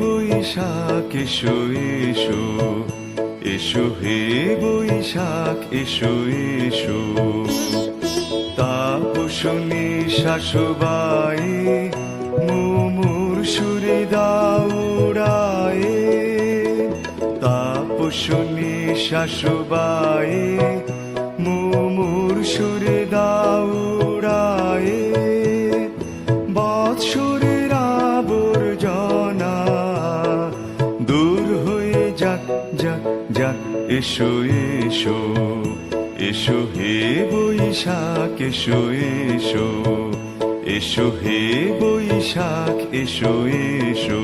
বৈশাখ এসো এসো। এসো হে বৈশাখ এসো এসো। তাপসনী শাশুবাই, মুমুর সুরে দাউড়ায়ে তাপসনী শাশুবাই, মুমুর সুরে দাউড়ায়ে যাক যাক এসো এসো এসো হে বৈশাখ, এসো এসো এসো হে বৈশাখ, এসো এসো।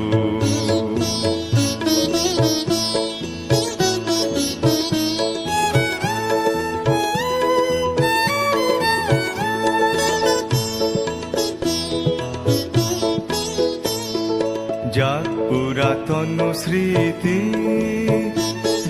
যাক পুরাতন স্মৃতি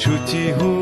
সূচি হোক